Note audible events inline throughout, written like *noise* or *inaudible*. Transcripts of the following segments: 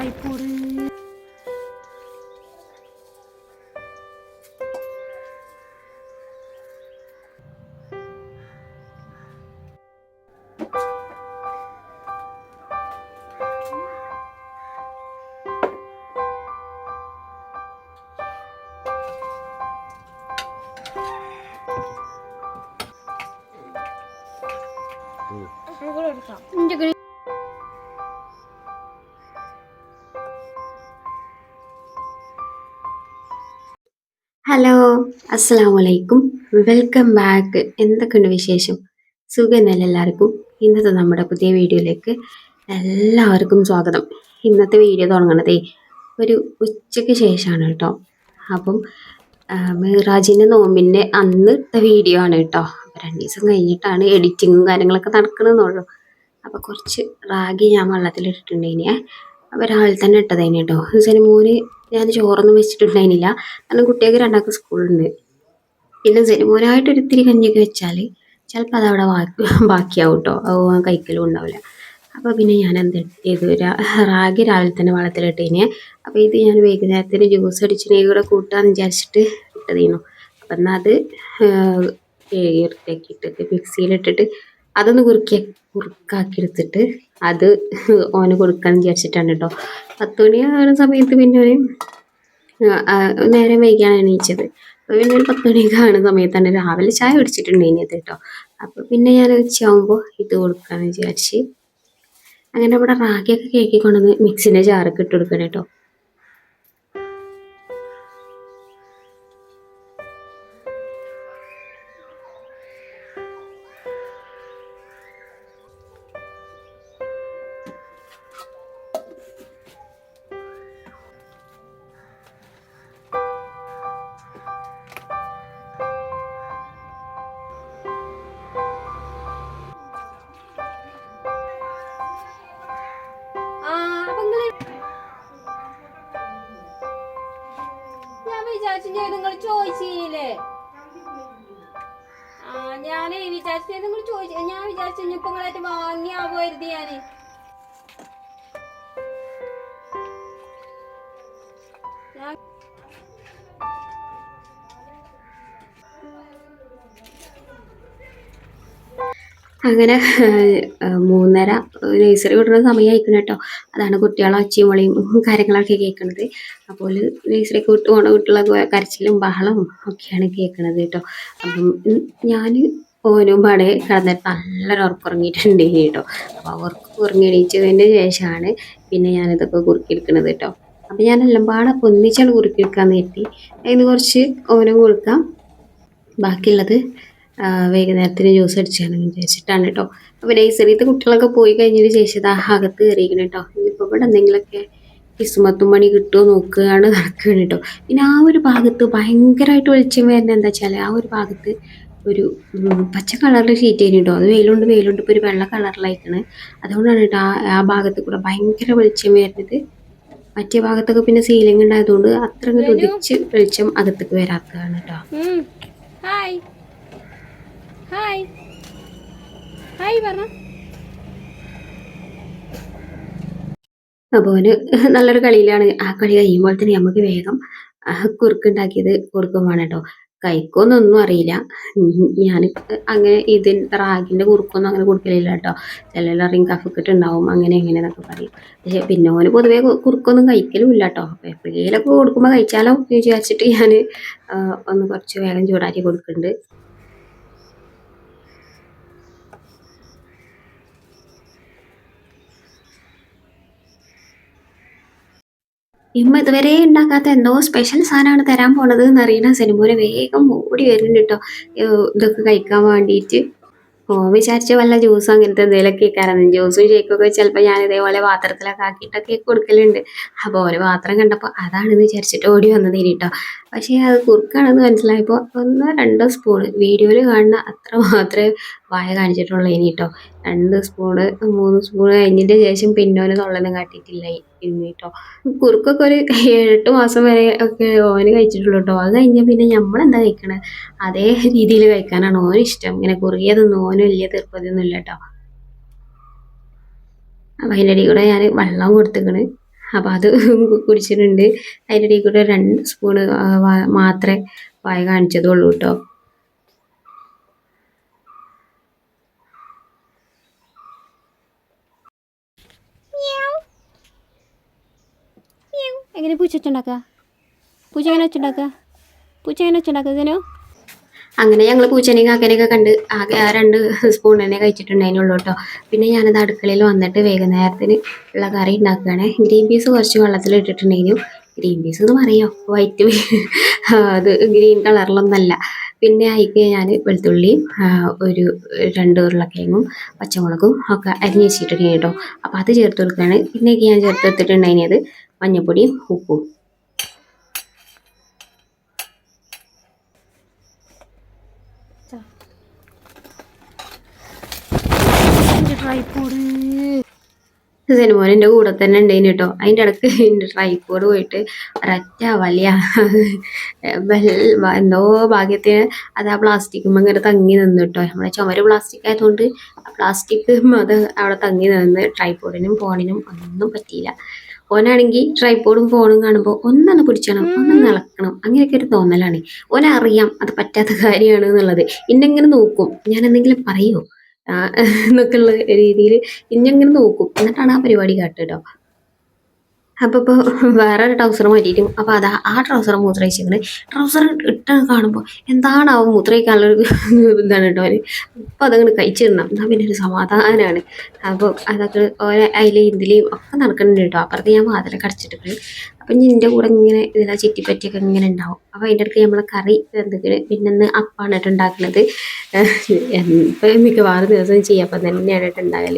사이포를 안 그래 이렇게. 이제 그래. Hello അസ്സാം വലൈക്കും welcome back എന്തൊക്കെയുണ്ട് വിശേഷം? സുഖമല്ലേ എല്ലാവർക്കും? ഇന്നത്തെ നമ്മുടെ പുതിയ വീഡിയോയിലേക്ക് എല്ലാവർക്കും സ്വാഗതം. ഇന്നത്തെ വീഡിയോ തുടങ്ങണതേ ഒരു ഉച്ചയ്ക്ക് ശേഷമാണ് കേട്ടോ. അപ്പം മിറാജിന്റെ നോമ്പിന്റെ അന്നത്തെ വീഡിയോ ആണ് കേട്ടോ. രണ്ട് ദിവസം കഴിഞ്ഞിട്ടാണ് എഡിറ്റിങ്ങും കാര്യങ്ങളൊക്കെ നടക്കണമെന്നുള്ളൂ അപ്പോൾ കുറച്ച് റാഗി ഞാൻ വെള്ളത്തിലിട്ടിട്ടുണ്ടേനെ അപ്പോൾ രാവിലെ തന്നെ ഇട്ടതേനെ കേട്ടോ. ദിവസം മോന് ഞാൻ ചോറൊന്നും വെച്ചിട്ടുണ്ടായിരുന്നില്ല. കാരണം കുട്ടികൾക്ക് രണ്ടാൾക്ക് സ്കൂളുണ്ട്. പിന്നെ സെനിമോനായിട്ട് ഒരിത്തിരി കഞ്ഞിയൊക്കെ വെച്ചാൽ ചിലപ്പോൾ അതവിടെ ബാക്കി ബാക്കിയാവും കേട്ടോ അത് കഴിക്കലും ഉണ്ടാവില്ല. അപ്പോൾ പിന്നെ ഞാൻ എന്ത് ചെയ്തു? റാഗി രാവിലെ തന്നെ വെള്ളത്തിലിട്ടതിന് അപ്പോൾ ഇത് ഞാൻ വൈകുന്നേരത്തിന് ജ്യൂസ് അടിച്ചിട്ട് കൂടെ കൂട്ടാന്ന് വിചാരിച്ചിട്ട് ഇട്ടതീനു. അപ്പം എന്നാൽ അത് ഇറക്കിയിട്ടിട്ട് മിക്സിയിലിട്ടിട്ട് അതൊന്ന് കുറുക്കി കുറുക്കാക്കി എടുത്തിട്ട് അത് ഓന് കൊടുക്കാൻ വിചാരിച്ചിട്ടാണ് കേട്ടോ പത്തുമണി ആകുന്ന സമയത്ത് പിന്നെ ഒരു നേരം വൈകിയാണ് എണീച്ചത്. പിന്നെ ഒരു പത്ത് മണിയൊക്കെ ആകുന്ന സമയത്താണ് രാവിലെ ചായ കുടിച്ചിട്ടുണ്ടായിരുന്നത് കേട്ടോ അപ്പോൾ പിന്നെ ഞാൻ ഉച്ചയാകുമ്പോൾ ഇത് കൊടുക്കാന്ന് വിചാരിച്ച് അങ്ങനെ അവിടെ റാഗിയൊക്കെ കേക്കി കൊണ്ടുവന്ന് മിക്സിന്റെ ജാറൊക്കെ ഇട്ട് കൊടുക്കണം കേട്ടോ ചോദിച്ചില്ലേ? ആ ഞാനേ വിചാരിച്ചു നിങ്ങൾ ചോദിച്ചു ഞാൻ വിചാരിച്ചു ഇനിയിപ്പോ നിങ്ങളായിട്ട് വാങ്ങിയാവോ കരുതി ഞാൻ അങ്ങനെ മൂന്നര നേഴ്സറി വിടുന്ന സമയമായിരിക്കണം കേട്ടോ. അതാണ് കുട്ടികളെ ഒച്ചയും വിളിയും കാര്യങ്ങളൊക്കെ കേൾക്കണത്. അപ്പോൾ നേഴ്സറിക്ക് വിട്ട് പോണ കുട്ടികളെ കരച്ചിലും ബഹളവും ഒക്കെയാണ് കേൾക്കണത് കേട്ടോ. അപ്പം ഞാൻ ഓനും പാടെ കിടന്നിട്ട് നല്ലൊരു ഉറക്കുറങ്ങിയിട്ടുണ്ട് കേട്ടോ. അപ്പോൾ ഉറക്കം ഉറങ്ങി എണീച്ചതിന്റെ ശേഷമാണ് പിന്നെ ഞാനിതൊക്കെ കുറുക്കിയെടുക്കണത് കേട്ടോ. അപ്പം ഞാൻ എല്ലാം പാടെ ഒന്നിച്ചാണ് കുറുക്കിയെടുക്കാൻ നേരത്തി അതിന് കുറച്ച് ഓനും കൊടുക്കാം. ബാക്കിയുള്ളത് വൈകുന്നേരത്തിന് ജ്യൂസ് അടിച്ചാണ് വിചാരിച്ചിട്ടാണ് കേട്ടോ. അപ്പോൾ നഴ്സറിയത്തെ കുട്ടികളൊക്കെ പോയി കഴിഞ്ഞതിന് ശേഷം ആ അകത്ത് കയറിയിരിക്കണം കേട്ടോ. ഇനിയിപ്പോൾ ഇവിടെ എന്തെങ്കിലുമൊക്കെ കിസ്മത്തും പണി കിട്ടുമോ നോക്കുകയാണ് നടക്കുകയാണ് കേട്ടോ. പിന്നെ ആ ഒരു ഭാഗത്ത് ഭയങ്കരമായിട്ട് വെളിച്ചം വരുന്നത് എന്താ വെച്ചാൽ ആ ഒരു ഭാഗത്ത് ഒരു പച്ച കളറിൽ ഷീറ്റ് ആയിരുന്നു കേട്ടോ. അത് വെയിലുണ്ട് വെയിലുണ്ട്. ഇപ്പോൾ ഒരു വെള്ള കളറിലായിക്കണ് അതുകൊണ്ടാണ് കേട്ടോ ആ ആ ഭാഗത്ത് കൂടെ ഭയങ്കര വെളിച്ചം വരുന്നത്. മറ്റേ ഭാഗത്തൊക്കെ പിന്നെ സീലിംഗ് ഉണ്ടായതുകൊണ്ട് അത്ര ഉദിച്ച് വെളിച്ചം അകത്തേക്ക് വരാത്തതാണ് കേട്ടോ. ഹായ് ഹായ് ഹായ് പറഞ്ഞ അപ്പോൾ ഒരു നല്ലൊരു കളിയിലാണ്. ആ കളി കഴിയുമ്പോൾ തന്നെ നമുക്ക് വേഗം കുറുക്കുണ്ടാക്കിയത് കുറുക്കുമാണ് കേട്ടോ. കൈക്കൊന്നൊന്നും അറിയില്ല. ഞാൻ അങ്ങനെ ഇതിൻ റാഗിന്റെ കുറുക്കൊന്നും അങ്ങനെ കൊടുക്കലില്ല കേട്ടോ. ചില റിങ് കഫക്കിട്ട് ഉണ്ടാവും അങ്ങനെ എങ്ങനെയെന്നൊക്കെ പറയും. പക്ഷേ പിന്നെ ഓന് പൊതുവേ കുറുക്കൊന്നും കഴിക്കലും ഇല്ല കേട്ടോ. എപ്പോഴേലൊക്കെ കൊടുക്കുമ്പോൾ കഴിച്ചാലോ എന്ന് വിചാരിച്ചിട്ട് ഞാൻ ഒന്ന് കുറച്ച് വേഗം ചൂടാക്കി കൊടുക്കുന്നുണ്ട്. ഇമ്മ ഇതുവരെ ഉണ്ടാക്കാത്ത എന്തോ സ്പെഷ്യൽ സാധനമാണ് തരാൻ പോണത് എന്ന് അറിയണ സിനിമയിൽ വേഗം ഓടി വരുന്നുണ്ട് കേട്ടോ. ഇതൊക്കെ കഴിക്കാൻ വേണ്ടിയിട്ട് ഓ വിചാരിച്ച വല്ല ജ്യൂസും അങ്ങനത്തെ എന്തെങ്കിലുമൊക്കെ കേൾക്കാറാണ് ജ്യൂസും ഷേക്കൊക്കെ ചിലപ്പോൾ ഞാൻ ഇതേപോലെ പാത്രത്തിലൊക്കെ ആക്കിയിട്ടൊക്കെ കൊടുക്കലുണ്ട്. അപ്പോൾ ഒരു പാത്രം കണ്ടപ്പോൾ അതാണെന്ന് വിചാരിച്ചിട്ട് ഓടി വന്നത് കേട്ടോ പക്ഷേ അത് കുറുക്കാണെന്ന് മനസ്സിലായപ്പോൾ ഒന്നോ രണ്ടോ സ്പൂൺ വീഡിയോയിൽ കാണുന്ന അത്ര മാത്രമേ വായ കാണിച്ചിട്ടുള്ളൂ ഇനി കേട്ടോ രണ്ട് സ്പൂണ് മൂന്ന് സ്പൂണ് കഴിഞ്ഞതിന്റെ ശേഷം പിന്നോന് തൊള്ളലും കാട്ടിയിട്ടില്ല ഇനി കേട്ടോ കുറുക്കൊക്കെ ഒരു ഏഴെട്ട് മാസം വരെ ഒക്കെ ഓന് കഴിച്ചിട്ടുള്ളൂ കേട്ടോ അത് കഴിഞ്ഞാൽ പിന്നെ നമ്മളെന്താ കഴിക്കണത് അതേ രീതിയിൽ കഴിക്കാനാണ് ഓന് ഇഷ്ടം. ഇങ്ങനെ കുറുകിയതൊന്നും ഓനും വലിയ തീർപ്പതിയൊന്നും ഇല്ല കേട്ടോ അപ്പം അതിന്റെ ഇടയിൽ കൂടെ ഞാൻ വെള്ളം കൊടുത്തിക്കണ്. അപ്പോൾ അത് കുടിച്ചിട്ടുണ്ട്. അതിന്റെ ഇടയിൽ കൂടെ രണ്ട് സ്പൂണ് മാത്രമേ വായ കാണിച്ചതുള്ളൂ കേട്ടോ എങ്ങനെ പൂച്ച വെച്ചുണ്ടാക്കുക പൂച്ച എങ്ങനെ വെച്ചുണ്ടാക്കുക പൂച്ച എങ്ങനെ വെച്ചുണ്ടാക്കുക ഇതിനോ അങ്ങനെ ഞങ്ങൾ പൂച്ചനെയും കാക്കനെയൊക്കെ കണ്ട് ആകെ ആ രണ്ട് സ്പൂൺ തന്നെ കഴിച്ചിട്ടുണ്ടായിരുന്നുള്ളൂ കേട്ടോ. പിന്നെ ഞാനത് അടുക്കളയിൽ വന്നിട്ട് വൈകുന്നേരത്തിന് ഉള്ള കറി ഉണ്ടാക്കുകയാണ്. ഗ്രീൻ പീസ് കുറച്ച് വെള്ളത്തിൽ ഇട്ടിട്ടുണ്ടായിരുന്നു. ഗ്രീൻ പീസ് എന്ന് പറയോ. വൈറ്റ് അത് ഗ്രീൻ കളറിലൊന്നല്ല പിന്നെ അതിക്ക് ഞാൻ വെളുത്തുള്ളിയും ഒരു രണ്ട് ഉരുളക്കിഴങ്ങും പച്ചമുളകും ഒക്കെ അരിഞ്ഞ് വെച്ചിട്ടുണ്ടായിരുന്നു കേട്ടോ. അപ്പോൾ അത് ചേർത്ത് കൊടുക്കുകയാണ്. പിന്നെയൊക്കെ ഞാൻ ചേർത്ത് എടുത്തിട്ടുണ്ടായിരുന്നത് മഞ്ഞൾപ്പൊടിയും ഉപ്പും. സിനിമോൻ എന്റെ കൂടെ തന്നെ ഉണ്ടായിന് കേട്ടോ. അതിന്റെ ഇടയ്ക്ക് എന്റെ ട്രൈപ്പോഡ് പോയിട്ട് ഒരൊറ്റ വലിയ എന്തോ ഭാഗ്യത്തിന് അത് ആ പ്ലാസ്റ്റിക് ഇങ്ങനെ തങ്ങി നിന്ന് കേട്ടോ. നമ്മളെ ചുമര് പ്ലാസ്റ്റിക് ആയതുകൊണ്ട് ആ പ്ലാസ്റ്റിക് അത് അവിടെ തങ്ങി നിന്ന് ട്രൈപ്പോഡിനും ഫോണിനും ഒന്നും പറ്റിയില്ല. ഓനാണെങ്കിൽ ട്രൈപ്പോഡും ഫോണും കാണുമ്പോൾ ഒന്നൊന്ന് പിടിച്ചണം ഒന്നൊന്ന് ഇളക്കണം അങ്ങനെയൊക്കെ ഒരു തോന്നലാണ്. ഓനറിയാം അത് പറ്റാത്ത കാര്യമാണ് എന്നുള്ളത്. ഇന്നെങ്ങനെ നോക്കും. ഞാൻ എന്തെങ്കിലും പറയുമോ എന്നൊക്കെയുള്ള എന്നൊക്കെ ഉള്ള രീതിയിൽ ഇന്നെങ്ങനെ നോക്കും. എന്നിട്ടാണ് ആ പരിപാടി കാട്ടുക കേട്ടോ അപ്പോൾ ഇപ്പോൾ വേറെ ഒരു ട്രൗസർ മാറ്റിയിട്ടും അപ്പോൾ അതാ ആ ട്രൗസർ മൂത്രയിച്ചിങ്ങനെ ട്രൗസർ ഇട്ട് കാണുമ്പോൾ എന്താണ് അവൻ മൂത്രയിക്കാനുള്ളൊരു *laughs* ഇതാണ് കേട്ടോ അവന് അപ്പോൾ അതങ്ങനെ കഴിച്ചിടണം. എന്നാൽ പിന്നെ ഒരു സമാധാനമാണ് അപ്പോൾ അതൊക്കെ ഓരോ അതിലെ ഇതിലെയും ഒക്കെ നടക്കുന്നുണ്ട് കേട്ടോ. അപ്പുറത്ത് ഞാൻ വാതിലൊക്കെ അടച്ചിട്ടുണ്ട് അപ്പം ഇനി എന്റെ കൂടെ ഇങ്ങനെ ഇതിലാ ചുറ്റിപ്പറ്റിയൊക്കെ ഇങ്ങനെ ഉണ്ടാവും അപ്പോൾ അതിന്റെ ഇടയ്ക്ക് നമ്മളെ കറി എന്തൊക്കെ പിന്നെ അപ്പാണ് ഉണ്ടാക്കുന്നത് ഇപ്പം മിക്കവാറും ദിവസം ചെയ്യാപ്പം തന്നെയാണ് ഉണ്ടാകൽ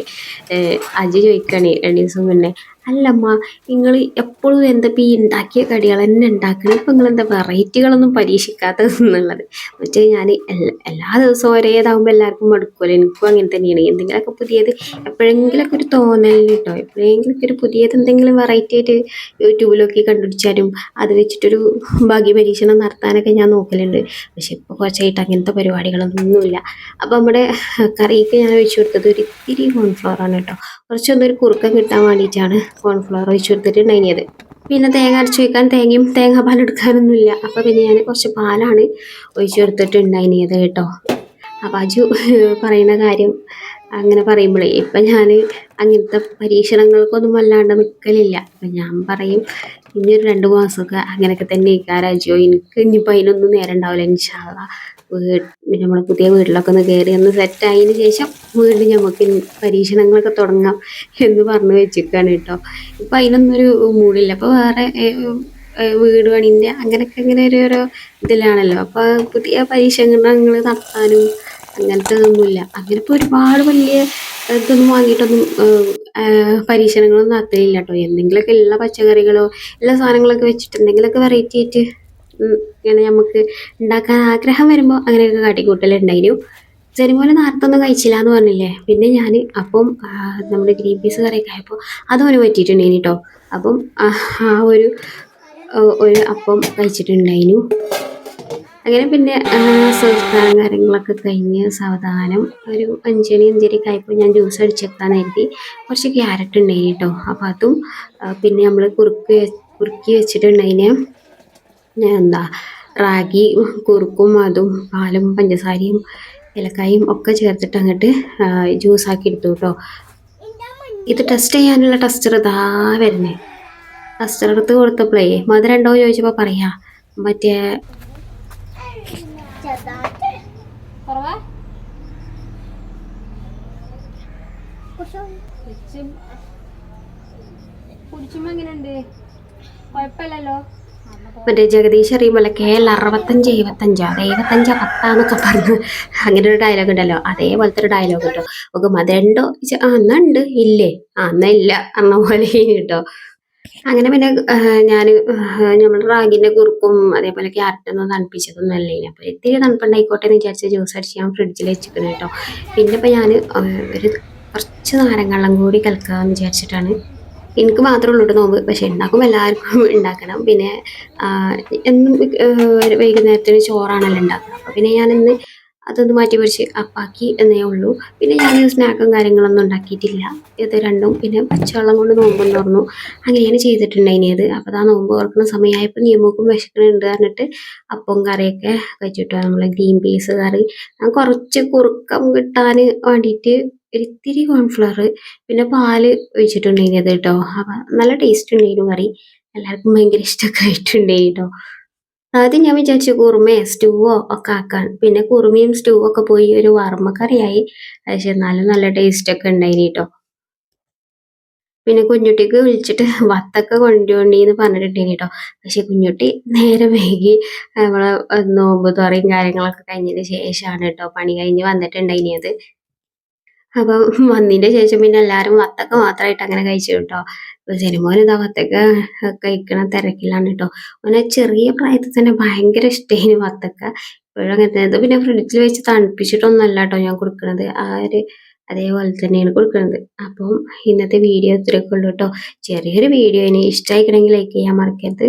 അജി ചോദിക്കുകയാണ് രണ്ട് ദിവസം മുന്നേ അല്ലമ്മ നിങ്ങൾ എപ്പോഴും എന്താ ഈ ഉണ്ടാക്കിയ കടികൾ തന്നെ ഉണ്ടാക്കണം. ഇപ്പം നിങ്ങൾ എന്താ വെറൈറ്റികളൊന്നും പരീക്ഷിക്കാത്തത് എന്നുള്ളത് വെച്ചാൽ ഞാൻ എല്ലാ ദിവസവും ഒരേതാകുമ്പോൾ എല്ലാവർക്കും മടുക്കുമല്ലോ എനിക്കും അങ്ങനെ തന്നെയാണ്. എന്തെങ്കിലുമൊക്കെ പുതിയത് എപ്പോഴെങ്കിലൊക്കെ ഒരു തോന്നൽ കേട്ടോ എപ്പോഴെങ്കിലൊക്കെ ഒരു പുതിയത് എന്തെങ്കിലും വെറൈറ്റി ആയിട്ട് യൂട്യൂബിലൊക്കെ കണ്ടുപിടിച്ചാലും അത് വെച്ചിട്ടൊരു ഭാഗ്യ പരീക്ഷണം നടത്താനൊക്കെ ഞാൻ നോക്കലുണ്ട്. പക്ഷെ ഇപ്പോൾ കുറച്ചായിട്ട് അങ്ങനത്തെ പരിപാടികളൊന്നുമില്ല. അപ്പോൾ നമ്മുടെ കറിക്ക് ഞാൻ ഒഴിച്ചു കൊടുത്തത് ഒരു ഇത്തിരി കോൺഫ്ലവറാണ് കേട്ടോ. കുറച്ചൊന്നൊരു കുറുക്കം കിട്ടാൻ വേണ്ടിയിട്ടാണ്. കോൺഫ്ലവർ ഒഴിച്ചു കൊടുത്തിട്ടുണ്ടായിരുന്നത് പിന്നെ തേങ്ങ അരച്ച് വയ്ക്കാൻ തേങ്ങയും തേങ്ങാപ്പാൽ എടുക്കാനൊന്നുമില്ല അപ്പോൾ പിന്നെ ഞാൻ കുറച്ച് പാലാണ് ഒഴിച്ചു കൊടുത്തിട്ടുണ്ടായിനിയത് കേട്ടോ. അപ്പം അജു *laughs* പറയുന്ന കാര്യം അങ്ങനെ പറയുമ്പോഴേ ഇപ്പം ഞാൻ അങ്ങനത്തെ പരീക്ഷണങ്ങൾക്കൊന്നും വല്ലാണ്ട് നിൽക്കലില്ല അപ്പം ഞാൻ പറയും ഇനി ഒരു രണ്ട് മാസമൊക്കെ അങ്ങനെയൊക്കെ തന്നെ ഇരിക്കാറ് അജു. എനിക്ക് ഇനിയിപ്പോൾ അതിനൊന്നും നേരം ഉണ്ടാവില്ല ഇൻഷാല്ല വീട് നമ്മളെ പുതിയ വീട്ടിലൊക്കെ ഒന്ന് കയറി ഒന്ന് സെറ്റ് ആയതിന് ശേഷം വീണ്ടും ഇനി പരീക്ഷണങ്ങളൊക്കെ തുടങ്ങാം എന്ന് പറഞ്ഞു വെച്ചിരിക്കുകയാണ് കേട്ടോ. ഇപ്പം അതിനൊന്നും ഒരു മൂടില്ല. അപ്പോൾ വേറെ വീട് പണിന്റെ അങ്ങനെയൊക്കെ ഇങ്ങനെ ഒരു ഓരോ ഇതിലാണല്ലോ. അപ്പോൾ പുതിയ പരീക്ഷണങ്ങൾ നടത്താനും അങ്ങനത്തെ ഒന്നുമില്ല. അങ്ങനെ ഇപ്പോൾ ഒരുപാട് വലിയ ഇതൊന്നും വാങ്ങിയിട്ടൊന്നും പരീക്ഷണങ്ങളൊന്നും നടത്തലില്ല കേട്ടോ. എന്തെങ്കിലുമൊക്കെ ഉള്ള പച്ചക്കറികളോ എല്ലാ സാധനങ്ങളൊക്കെ വെച്ചിട്ട് എന്തെങ്കിലുമൊക്കെ വെറൈറ്റി ആയിട്ട് ഇങ്ങനെ നമുക്ക് ഉണ്ടാക്കാൻ ആഗ്രഹം വരുമ്പോൾ അങ്ങനെയൊക്കെ കാട്ടിക്കൂട്ടലുണ്ടായിരുന്നു ചെറിമോനെ നേരത്തൊന്നും കഴിച്ചില്ല എന്ന് പറഞ്ഞില്ലേ? പിന്നെ ഞാൻ അപ്പം നമ്മുടെ ഗ്രീൻ പീസ് കറിയൊക്കെ ആയപ്പോൾ അതോന് പറ്റിയിട്ടുണ്ടായിന് കേട്ടോ അപ്പം ആ ഒരു ഒരു അപ്പം കഴിച്ചിട്ടുണ്ടായിരുന്നു അങ്ങനെ പിന്നെ സംസ്കാരം കാര്യങ്ങളൊക്കെ കഴിഞ്ഞ് സാവധാനം ഒരു അഞ്ചണി അഞ്ചരയൊക്കെ ആയപ്പോൾ ഞാൻ ജ്യൂസ് അടിച്ചെത്താൻ കരുതി കുറച്ച് ക്യാരറ്റ് ഉണ്ടായിരുന്നു കേട്ടോ അപ്പോൾ അതും പിന്നെ നമ്മൾ കുറുക്ക് കുറുക്കി വെച്ചിട്ടുണ്ടായിന്. എന്താ റാഗി കുറുക്കും അതും പാലും പഞ്ചസാരയും ഏലക്കായും ഒക്കെ ചേർത്തിട്ട് അങ്ങോട്ട് ജ്യൂസാക്കി എടുത്തു കേട്ടോ ഇത് ടെസ്റ്റ് ചെയ്യാനുള്ള ടെസ്റ്റർ ഇതാ വരുന്നേ. ടെസ്റ്റർ എടുത്ത് കൊടുത്തപ്പോഴേ മധുരം ഉണ്ടോ ചോദിച്ചപ്പോൾ പറയാ. മറ്റേ കുടിച്ചുമ്പോ എങ്ങനെയുണ്ട്? കുഴപ്പമില്ലല്ലോ? മറ്റേ ജഗദീഷ് അറിയുമ്പോൾ കെ എൽ അറുപത്തഞ്ച് എഴുപത്തഞ്ചോ എഴുപത്തഞ്ചോ പത്താന്നൊക്കെ പറഞ്ഞു അങ്ങനെ ഒരു ഡയലോഗ് ഉണ്ടല്ലോ. അതേപോലത്തെ ഒരു ഡയലോഗ് കേട്ടോ ഒക്കെ അതുണ്ടോ ആ എന്നാ ഉണ്ട് ഇല്ലേ? ആ എന്നാ ഇല്ല എന്ന പോലെ കേട്ടോ. അങ്ങനെ പിന്നെ ഞാൻ നമ്മുടെ റാഗിന്റെ കുറുക്കും അതേപോലെ ക്യാരറ്റൊന്നും തണുപ്പിച്ചതൊന്നും അല്ലേ അപ്പോൾ ഇത്തിരി തണുപ്പുണ്ടായിക്കോട്ടെ എന്ന് വിചാരിച്ച ജ്യൂസ് അടിച്ച് ഞാൻ ഫ്രിഡ്ജിൽ വെച്ചിരിക്കുന്നത് കേട്ടോ. പിന്നെ ഇപ്പൊ ഞാൻ ഒരു കുറച്ച് നാരങ്ങള്ളം കൂടി കലക്കാമെന്ന് വിചാരിച്ചിട്ടാണ് എനിക്ക് മാത്രമേ ഉള്ളൂ നോമ്പ്. പക്ഷെ ഉണ്ടാക്കുമ്പോൾ എല്ലാവർക്കും ഉണ്ടാക്കണം പിന്നെ എന്നും വൈകുന്നേരത്തിന് ചോറാണല്ലോ ഉണ്ടാക്കുക അപ്പോൾ പിന്നെ ഞാനിന്ന് അതൊന്ന് മാറ്റി പിടിച്ച് അപ്പാക്കി എന്നേ ഉള്ളൂ. പിന്നെ ഞാൻ സ്നാക്കും കാര്യങ്ങളൊന്നും ഉണ്ടാക്കിയിട്ടില്ല. ഇത് രണ്ടും പിന്നെ പച്ചവെള്ളം കൊണ്ട് നോമ്പും തുറന്നു അങ്ങനെയാണ് ചെയ്തിട്ടുണ്ടായിനിയത് അപ്പോൾ ആ നോമ്പ് തുറക്കുന്ന സമയമായപ്പോൾ നിയമക്കും വിശക്കണുണ്ട് പറഞ്ഞിട്ട് അപ്പം കറിയൊക്കെ വെച്ചിട്ടു നമ്മളെ ഗ്രീൻ പീസ് കറി. കുറച്ച് കുറുക്കം കിട്ടാൻ വേണ്ടിയിട്ട് ഒരിത്തിരി കോൺഫ്ലവർ പിന്നെ പാൽ ഒഴിച്ചിട്ടുണ്ടായിരുന്നത് കേട്ടോ അപ്പം നല്ല ടേസ്റ്റ് ഉണ്ടായിരുന്നു കറി. എല്ലാവർക്കും ഭയങ്കര ഇഷ്ടമൊക്കെ ആയിട്ടുണ്ടായി കേട്ടോ ആദ്യം ഞാൻ വിചാരിച്ചു കുറുമയോ സ്റ്റൂവോ ഒക്കെ ആക്കാൻ. പിന്നെ കുറുമയും സ്റ്റൂവും ഒക്കെ പോയി ഒരു വർമ്മക്കറിയായി പക്ഷെ എന്നാലും നല്ല ടേസ്റ്റൊക്കെ ഉണ്ടായിനി കേട്ടോ പിന്നെ കുഞ്ഞുട്ടിക്ക് വിളിച്ചിട്ട് വത്തൊക്കെ കൊണ്ടുപോണ്ടി എന്ന് പറഞ്ഞിട്ടുണ്ടായിരുന്നു കേട്ടോ പക്ഷെ കുഞ്ഞുട്ടി നേരെ വൈകി നമ്മളെ നോമ്പ് തുറയും കാര്യങ്ങളൊക്കെ കഴിഞ്ഞതിന് ശേഷമാണ് കേട്ടോ പണി കഴിഞ്ഞ് വന്നിട്ടുണ്ടായിനിയത് അപ്പം വന്നതിന്റെ ശേഷം പിന്നെ എല്ലാരും വത്തക്ക മാത്രമായിട്ട് അങ്ങനെ കഴിച്ചു കേട്ടോ സിനിമോൻ ഇതാ വത്തക്ക കഴിക്കണ തിരക്കിലാണ് കേട്ടോ ഓനെ ചെറിയ പ്രായത്തിൽ തന്നെ ഭയങ്കര ഇഷ്ടമായിന് വത്തക്ക ഇപ്പോഴും അങ്ങനെ പിന്നെ ഫ്രിഡ്ജിൽ വെച്ച് തണുപ്പിച്ചിട്ടൊന്നും അല്ല കേട്ടോ ഞാൻ കൊടുക്കണത്. ആ ഒരു അതേപോലെ തന്നെയാണ് കൊടുക്കുന്നത് അപ്പം ഇന്നത്തെ വീഡിയോ ഇത്രയൊക്കെ ഉള്ളൂ കേട്ടോ ചെറിയൊരു വീഡിയോ ഇനി ഇഷ്ടമായിക്കണമെങ്കിൽ ലൈക്ക് ചെയ്യാൻ മറക്കരുത്.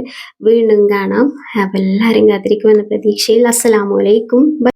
വീണ്ടും കാണാം. അപ്പം എല്ലാവരും കാത്തിരിക്കുമെന്ന പ്രതീക്ഷയിൽ. അസ്സലാമലൈക്കും